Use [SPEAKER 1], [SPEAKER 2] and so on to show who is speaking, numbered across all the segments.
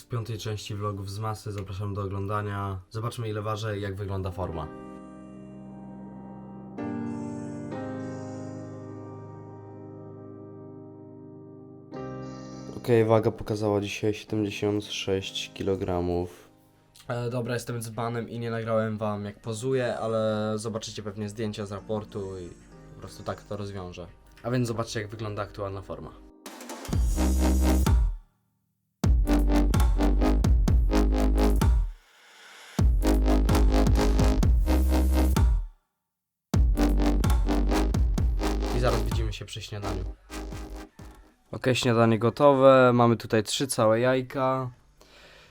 [SPEAKER 1] w piątej części vlogów z masy. Zapraszam do oglądania. Zobaczmy ile ważę i jak wygląda forma. Okej, waga pokazała dzisiaj 76 kg. E, dobra, jestem dzbanem i nie nagrałem wam jak pozuję, ale zobaczycie pewnie zdjęcia z raportu i po prostu tak to rozwiążę. A więc zobaczcie jak wygląda aktualna forma. Się przy śniadaniu. Ok, śniadanie gotowe. Mamy tutaj trzy całe jajka,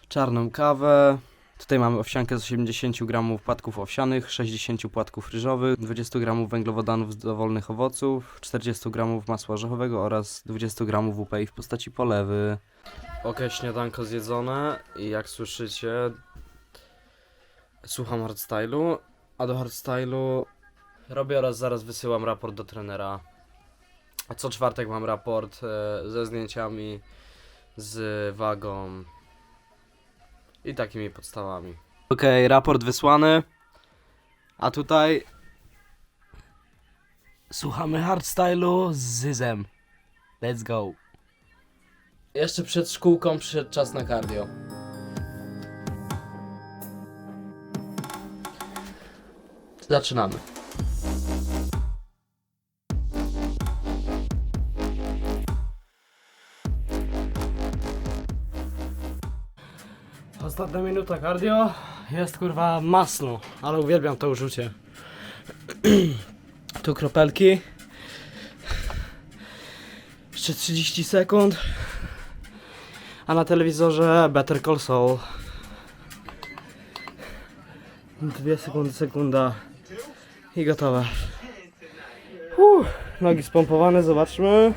[SPEAKER 1] czarną kawę. Tutaj mamy owsiankę z 80 gramów płatków owsianych, 60 płatków ryżowych, 20 gramów węglowodanów z dowolnych owoców, 40 gramów masła orzechowego oraz 20 gramów WPI w postaci polewy. Ok, śniadanko zjedzone i jak słyszycie, słucham hardstylu, a do hardstylu robię oraz zaraz wysyłam raport do trenera. A co czwartek mam raport e, ze zdjęciami, z wagą i takimi podstawami. Okej, raport wysłany. A tutaj słuchamy hardstylu z Zyzem. Let's go. Jeszcze przed szkółką przyszedł czas na cardio. Zaczynamy. Ostatnia minuta cardio. Jest kurwa masno, ale uwielbiam to uczucie. tu kropelki. Jeszcze 30 sekund. A na telewizorze Better Call Saul. Dwie sekundy, sekunda. I gotowe. Uff, nogi spompowane, zobaczmy.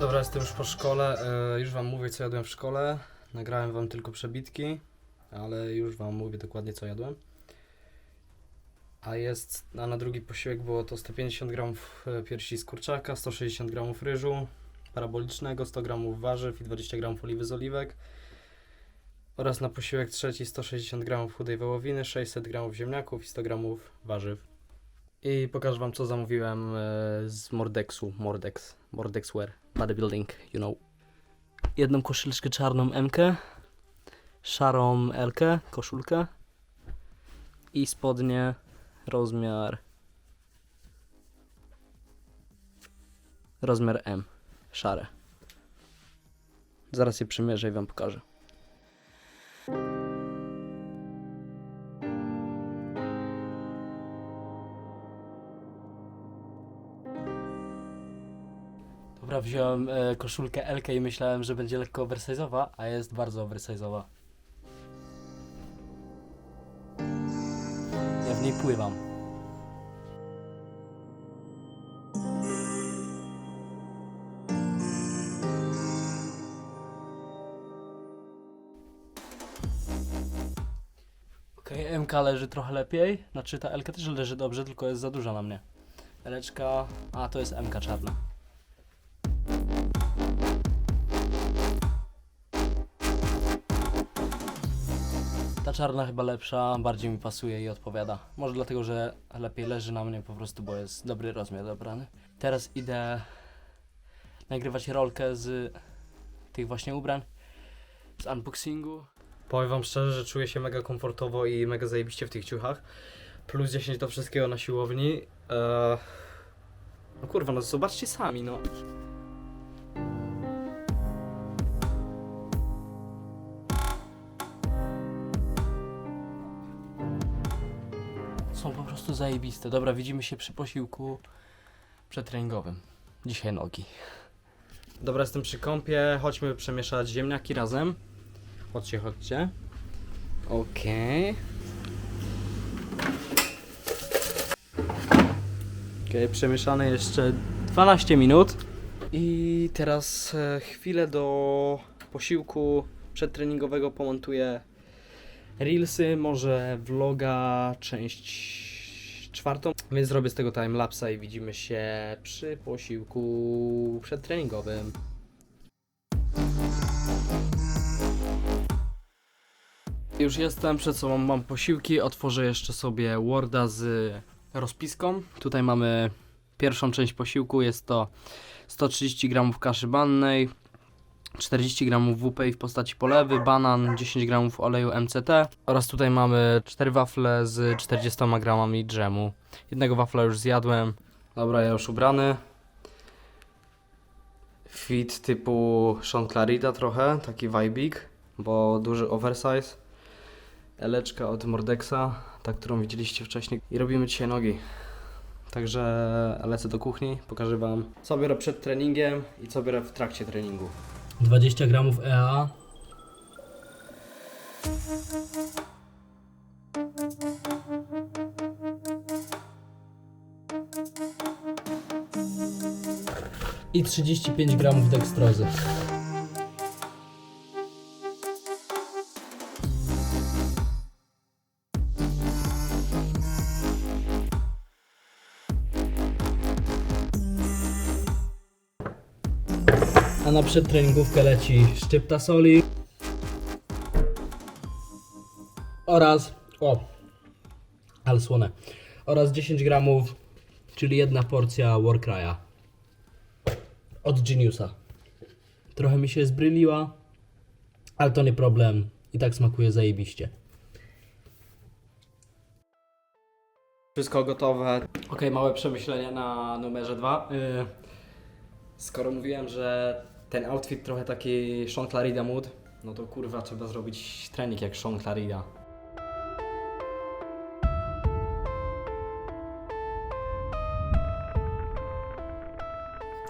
[SPEAKER 1] Dobra, jestem już po szkole. e, już wam mówię, co jadłem w szkole. Nagrałem wam tylko przebitki, ale już wam mówię dokładnie, co jadłem. A jest, a na drugi posiłek było to 150 gramów e, piersi z kurczaka, 160 gramów ryżu parabolicznego, 100 gramów warzyw i 20 gramów oliwy z oliwek. Oraz na posiłek trzeci 160 gramów chudej wołowiny, 600 gramów ziemniaków i 100 gramów warzyw. I pokażę wam, co zamówiłem e, z Mordexu, Mordex, Mordexwear, bodybuilding, you know. Jedną koszuleczkę czarną MK, szarą LK, koszulkę i spodnie rozmiar rozmiar M, szare. Zaraz je przymierzę i wam pokażę. Dobra, wziąłem e, koszulkę LK i myślałem, że będzie lekko oversize'owa, a jest bardzo oversize'owa. Ja w niej pływam. Okej, MK leży trochę lepiej. Znaczy ta LK też leży dobrze, tylko jest za duża na mnie. Eleczka, a to jest MK czarna. Czarna chyba lepsza, bardziej mi pasuje i odpowiada. Może dlatego, że lepiej leży na mnie po prostu, bo jest dobry rozmiar dobrany. Teraz idę nagrywać rolkę z tych właśnie ubrań, z unboxingu. Powiem wam szczerze, że czuję się mega komfortowo i mega zajebiście w tych ciuchach. Plus 10 do wszystkiego na siłowni. Eee... No kurwa, no zobaczcie sami, no. Są po prostu zajebiste. Dobra, widzimy się przy posiłku przetreningowym. Dzisiaj nogi. Dobra, jestem przy kąpie. Chodźmy przemieszać ziemniaki razem. Chodźcie, chodźcie. Okej. Okej, przemieszane jeszcze 12 minut. I teraz e, chwilę do posiłku przedtreningowego pomontuję Reelsy, może vloga, część czwartą, więc zrobię z tego timelapsa i widzimy się przy posiłku przedtreningowym. Już jestem, przed sobą mam posiłki, otworzę jeszcze sobie Worda z rozpiską. Tutaj mamy pierwszą część posiłku, jest to 130 g kaszy mannej, 40 g WP w postaci polewy, banan, 10 g oleju MCT oraz tutaj mamy 4 wafle z 40 g dżemu. Jednego wafla już zjadłem. Dobra, ja już ubrany. Fit typu Sean Clarita trochę, taki vibik, bo duży oversize. Eleczka od Mordexa, ta którą widzieliście wcześniej. I robimy dzisiaj nogi. Także lecę do kuchni, pokażę Wam co biorę przed treningiem i co biorę w trakcie treningu. 20 gramów EA. I 35 gramów dekstrozy. Na przedtreningówkę leci szczypta soli oraz o, ale słone oraz 10 gramów, czyli jedna porcja Warcry'a od Geniusa. Trochę mi się zbryliła, ale to nie problem. I tak smakuje zajebiście. Wszystko gotowe. Ok, małe przemyślenia na numerze 2. Skoro mówiłem, że ten outfit trochę taki Sean Clarida mood, no to kurwa trzeba zrobić trening jak Sean Clarida.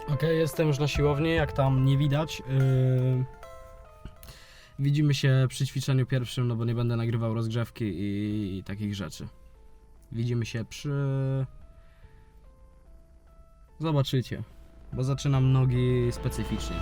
[SPEAKER 1] Ok, jestem już na siłowni, jak tam nie widać. Yy... Widzimy się przy ćwiczeniu pierwszym, no bo nie będę nagrywał rozgrzewki i, i takich rzeczy. Widzimy się przy... Zobaczycie bo zaczynam nogi specyficznie.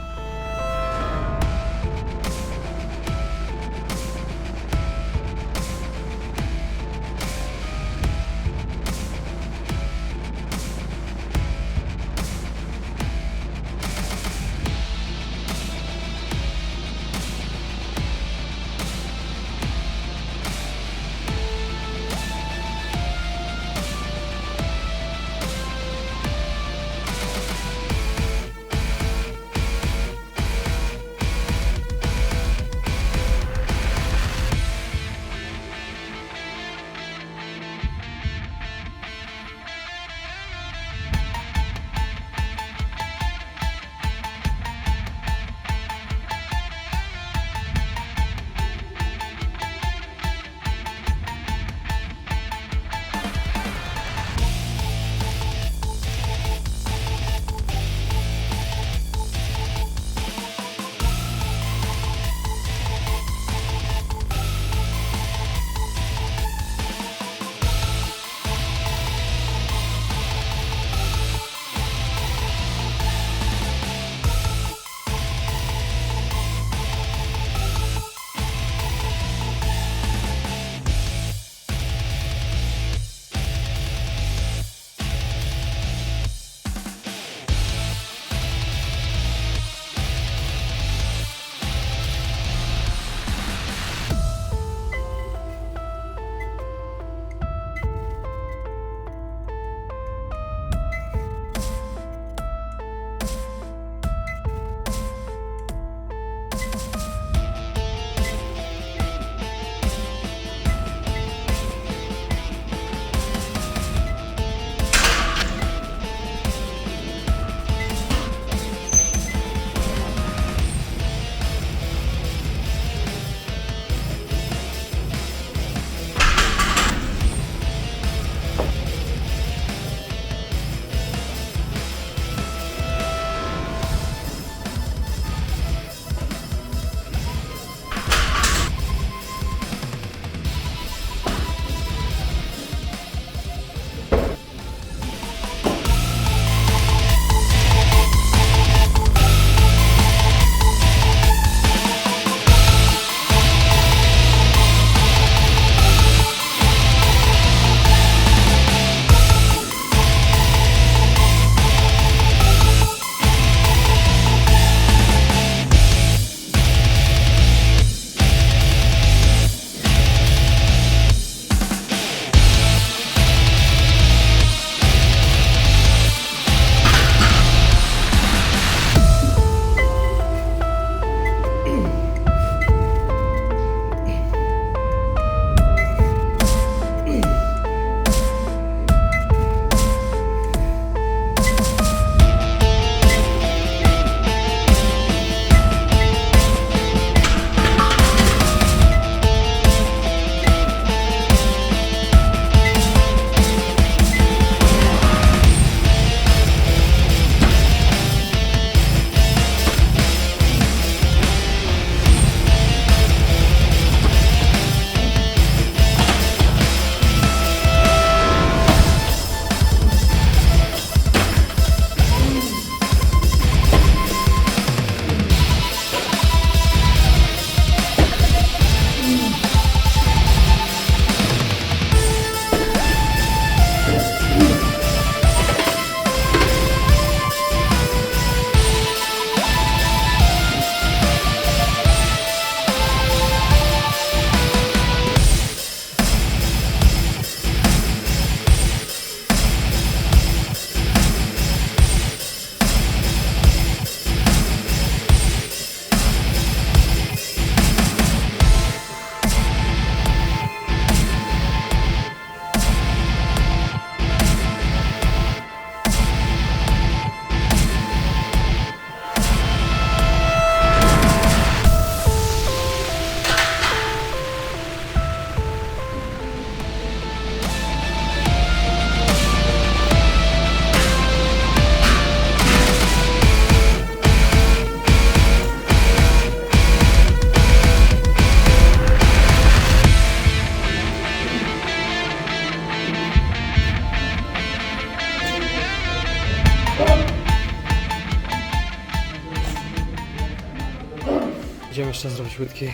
[SPEAKER 1] Łydki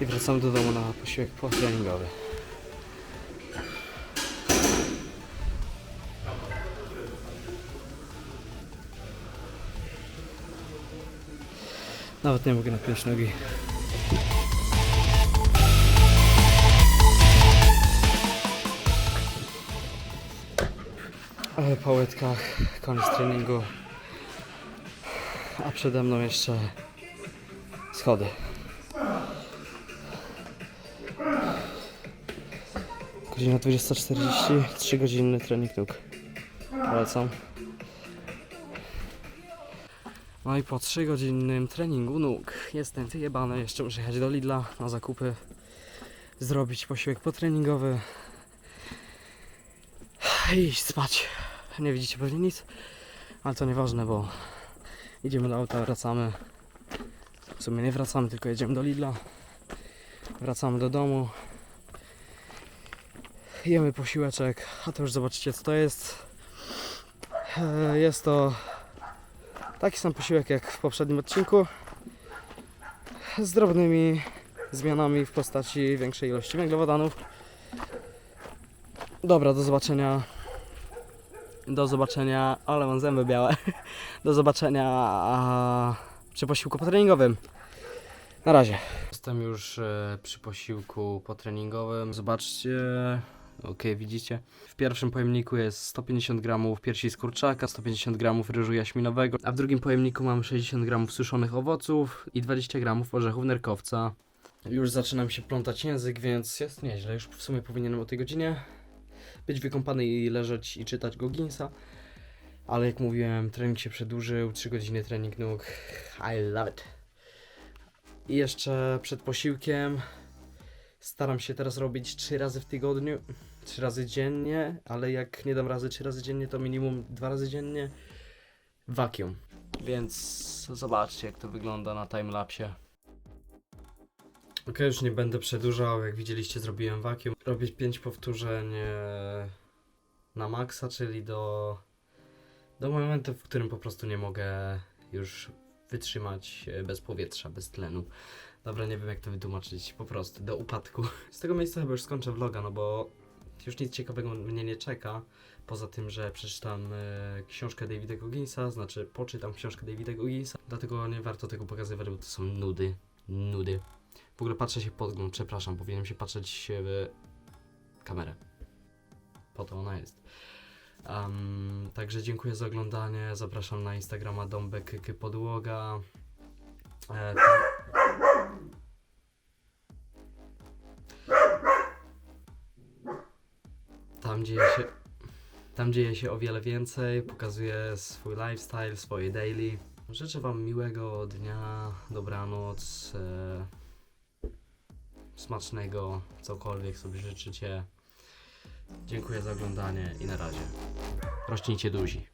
[SPEAKER 1] i wracamy do domu na posiłek potreningowy. Nawet nie mogę napiąć nogi. Ale po łydkach, koniec treningu. A przede mną jeszcze schody. Godzina 20.40, 3 godzinny trening nóg. Wracam. No i po 3 godzinnym treningu nóg jestem wyjebany. Jeszcze muszę jechać do Lidla na zakupy. Zrobić posiłek potreningowy. I iść spać. Nie widzicie pewnie nic, ale to nieważne, bo idziemy do auta, wracamy. W sumie nie wracamy, tylko jedziemy do Lidla. Wracamy do domu. Jemy posiłeczek, a to już zobaczycie co to jest. E, Jest to taki sam posiłek jak w poprzednim odcinku. Z drobnymi zmianami w postaci większej ilości węglowodanów. Dobra, do zobaczenia. Do zobaczenia, ale mam zęby białe. Do zobaczenia przy posiłku potreningowym. Na razie. Jestem już e, przy posiłku potreningowym. Zobaczcie. Ok, widzicie? W pierwszym pojemniku jest 150 gramów piersi z kurczaka, 150 gramów ryżu jaśminowego, a w drugim pojemniku mam 60 gramów suszonych owoców i 20 gramów orzechów nerkowca. Już zaczynam się plątać język, więc jest nieźle. Już w sumie powinienem o tej godzinie być wykąpany i leżeć i czytać Gogginsa. Ale jak mówiłem, trening się przedłużył, 3 godziny trening nóg. I love it. I jeszcze przed posiłkiem staram się teraz robić 3 razy w tygodniu, 3 razy dziennie, ale jak nie dam razy 3 razy dziennie, to minimum 2 razy dziennie vacuum. Więc zobaczcie jak to wygląda na timelapsie. Ok, już nie będę przedłużał. Jak widzieliście, zrobiłem vacuum. Robię 5 powtórzeń e, na maksa, czyli do, do momentu, w którym po prostu nie mogę już wytrzymać e, bez powietrza, bez tlenu. Dobra, nie wiem jak to wytłumaczyć, po prostu do upadku. Z tego miejsca chyba już skończę vloga, no bo już nic ciekawego mnie nie czeka. Poza tym, że przeczytam e, książkę Davida Gogginsa, znaczy poczytam książkę Davida Gogginsa, dlatego nie warto tego pokazywać, bo to są nudy. Nudy. W ogóle patrzę się podgląd, przepraszam, powinienem się patrzeć w kamerę. Po to ona jest. Em, także dziękuję za oglądanie. Zapraszam na Instagrama Dąbek Podłoga. E, tam dzieje się. Tam dzieje się o wiele więcej. Pokazuję swój lifestyle, swoje daily. Życzę Wam miłego dnia, dobranoc. E, smacznego, cokolwiek sobie życzycie. Dziękuję za oglądanie i na razie. Rośnijcie duzi.